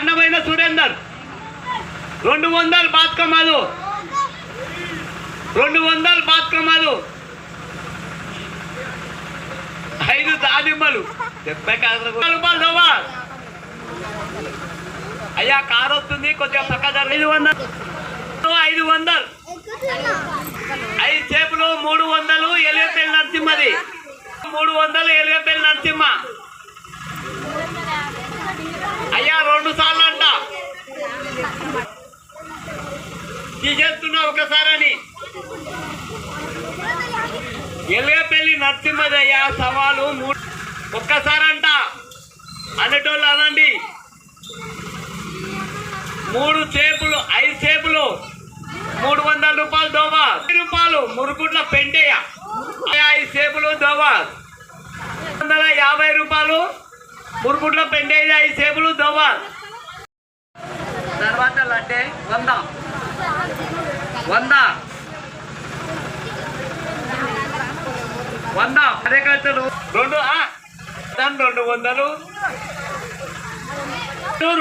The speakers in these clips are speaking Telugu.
కన్నమైన సురేందర్. రెండు వందలు బాత్కమ్మలు. రెండు వందలు బాత్కమ్మలు. ఐదు దానిమ్మలు. డెబ్బై రూపాయలు అయ్యా కారు వస్తుంది. కొంచెం పక్క ఐదు వందలు. ఐదు వందలు. ఐదు చేపలు మూడు వందలు. ఎలుగపల్లి నరసింహది. మూడు వందలు ఎలుగపల్లి నరసింహ అయ్యా రెండు సార్లు అంట చేస్తున్నావు ఒకసారని. ఎలుగపల్లి నరసింహదయ్య సవాలు ఒక్కసారంట. అనేటోళ్ళు అనండి. మూడు చేపులు ఐదు చేపులు. మూడు వందల రూపాయలు దోవా. రూపాయలు మురుగుడ్ల పెంటయ్య ఐదు చేపులు దోవా. వందల యాభై రూపాయలు మురుగుడ్ల పెంటయ్య ఐదు చేపులు దోవా. తర్వాత లడ్డే వంద. వంద. వంద. అదే ఖర్చులు రెండు దాని రెండు వందలు.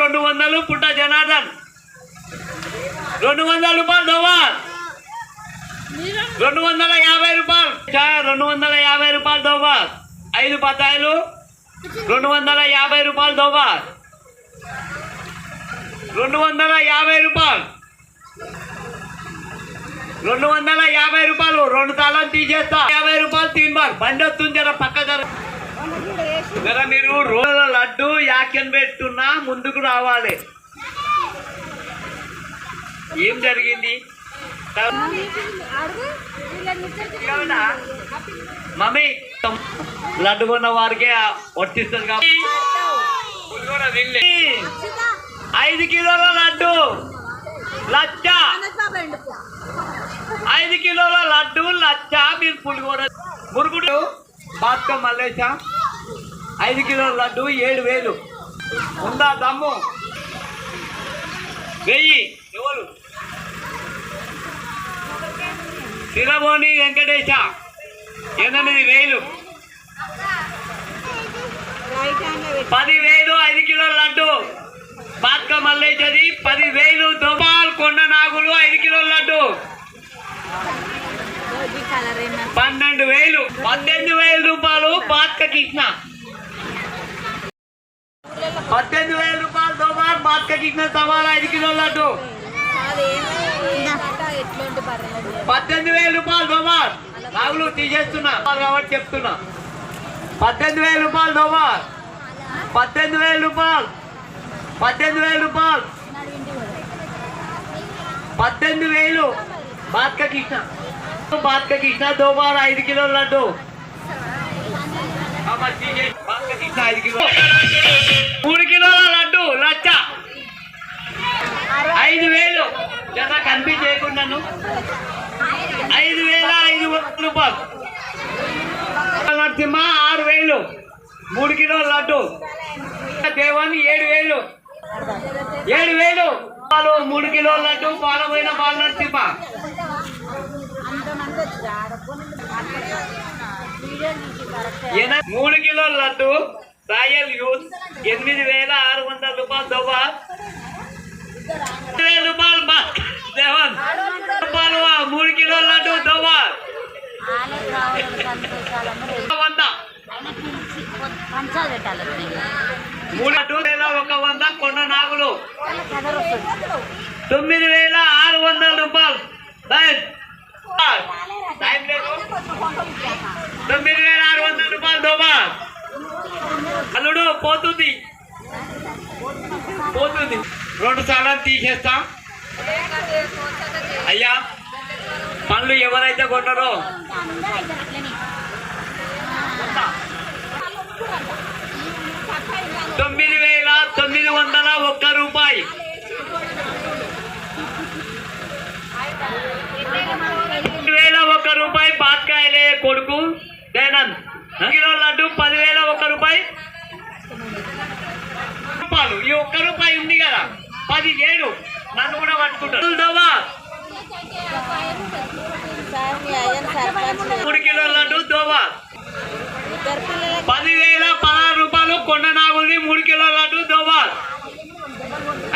రెండు వందలు పుట్ట జనార్దన్. రెండు వందల రూపాయలు దోవాల్ రెండు వందల యాభై రూపాయలు. రెండు వందల యాభై రూపాయలు దోవాల్ ఐదు బత్తాయిలు రెండు వందల యాభై రూపాయలు దోవాల్ రెండు వందల యాభై రూపాయలు. రెండు వందల యాభై రూపాయలు. రెండు తాళాలు తీసేస్తా. యాభై రూపాయలు తినబారు బండి వస్తుంది జర పక్క జర జర మీరు? రోజుల లడ్డు యాక్యం పెట్టున్నా ముందుకు రావాలి. ఏం జరిగింది? మమ్మీ లడ్డు కొన్న వారికే వర్తిస్తుంది కాబట్టి. ఐదు కిలోల లడ్డు. లచ్చ. ఐదు కిలోల లడ్డు లచ్చ మీరు పులిహోర మురుగుడు. బాత్క మల్లేశ. ఐదు కిలోల లడ్డు ఏడు వేలు. ఉందా దమ్ము? వెయ్యి. ఎవరు? శిరమోని వెంకటేశ. ఎనిమిది వేలు. పదివేలు ఐదు కిలోల లడ్డు. బాత్క మల్లేశది పదివేలు దుబాల్ కొండ నాగులు ఐదు కిలోల లడ్డు. పన్నెండు వేలు. పద్దెనిమిది వేల రూపాయలు బాత్కకి ఇచ్చిన. పద్దెనిమిది వేల రూపాయలు సోమార్ బాత్కకి ఇచ్చిన సవాల్ ఐదు కిలోల లడ్డు. పద్దెనిమిది వేల రూపాయలు దోమార్. నాగులు తీసేస్తున్నా. కాబట్టి చెప్తున్నా. పద్దెనిమిది వేల రూపాయలు దోమార్. పద్దెనిమిది వేల రూపాయలు. పద్దెనిమిది వేల రూపాయలు. పద్దెనిమిది వేలు. బాత్క కృష్ణ బాత్క కృష్ణ దోమార్ ఐదు కిలోల లడ్డు. ఐదు కిలో. మూడు కిలోల లడ్డు లచ్చ. ఐదు వేలు. జర కనిపించేయకుండాను ఐదు వేల ఐదు వందల రూపాయలు. నరసింహ ఆరు వేలు. మూడు కిలోల లడ్డు. దేవాన్ని ఏడు వేలు. ఏడు వేలు. మూడు కిలోల లడ్డు పాలపోయిన పాల ఎన- మూడు కిలోల లడ్డు రాయల్ యూత్ ఎనిమిది వేల ఆరు వందల రూపాయలు వేల రూపాయలు దేవన్ రూపాయలు మూడు కిలోల లడ్డు సంతోషాలమ్మ వంద. పంచాలు పెట్టాలి. మూడు లడ్డు వేల ఒక వంద కొండ నాగులు. తొమ్మిది వేల ఆరు వందల రూపాయలు. తొమ్మిది వేల ఆరు వందల రూపాయలు దోమా? అల్లుడు పోతుంది. పోతుంది. రెండు సార్లు తీసేస్తా. అయ్యా పనులు ఎవరైతే కొన్నారో అందరూ అయితే అట్లనే తొమ్మిది వేల తొమ్మిది వందల ఒక్క రూపాయి. వేల ఒక్క రూపాయి బాత్కాయలే కొడుకు దయానంద్ కిలో లడ్డు పదివేల ఒక్క రూపాయి. రూపాయలు. ఈ ఒక్క రూపాయి ఉంది కదా. పది ఏడు. నన్ను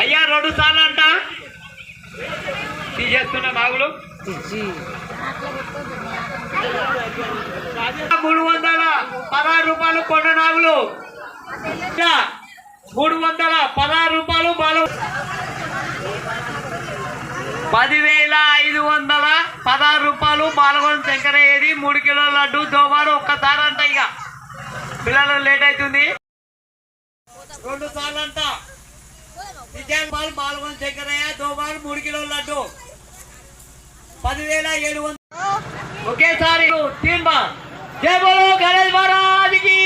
అయ్యా రెండు సార్లు అంట. తీసేస్తున్న బాగులు మూడు వందల పదహారు రూపాయలు కొండ నాగులు. మూడు వందల పదహారు రూపాయలు బాలు. పదివేల ఐదు వందల పదహారు రూపాయలు బాలగొండ శంకరయ్యేది. మూడు కిలోల లడ్డు దోమారు ఒక్కసారి అంట ఇక. పిల్లలు లేట్ అవుతుంది. రెండు సార్లు అంట. విజయ్ బాల్ పాల్గొని శంకరయ్య దోబాలు మూడు కిలోల లడ్డు. పదివేల ఏడు వందలు ఒకేసారి తీర్మా జై బోలో గణేష్ మహారాజ్కి.